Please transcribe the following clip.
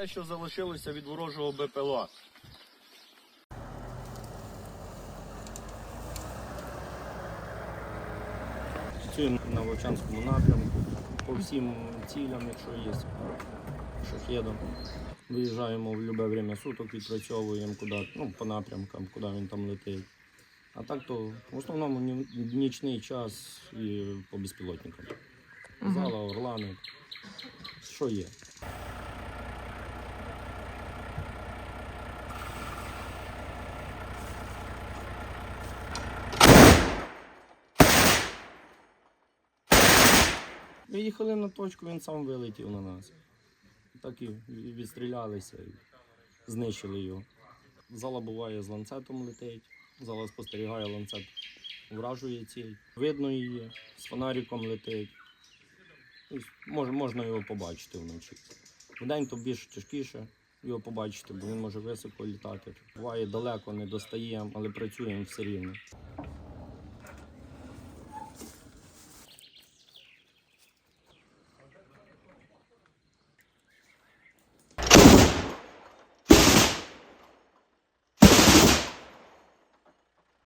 Те, що залишилося від ворожого БПЛА. Працюємо на Вовчанському напрямку по всім цілям, якщо є шахедом. Виїжджаємо в будь-яке время суток, відпрацьовуємо куди, ну, по напрямкам, куди він там летить. А так то в основному нічний час і по безпілотникам. Зала, Орлани, що є. Виїхали на точку, він сам вилетів на нас. Так і відстрілялися і знищили його. Зала буває з ланцетом летить, зала спостерігає ланцет, вражує ціль. Видно її, з фонариком летить. Мож- можна його побачити вночі. Вдень то більш тяжкіше його побачити, бо він може високо літати. Буває далеко не достаємо, але працюємо все рівно.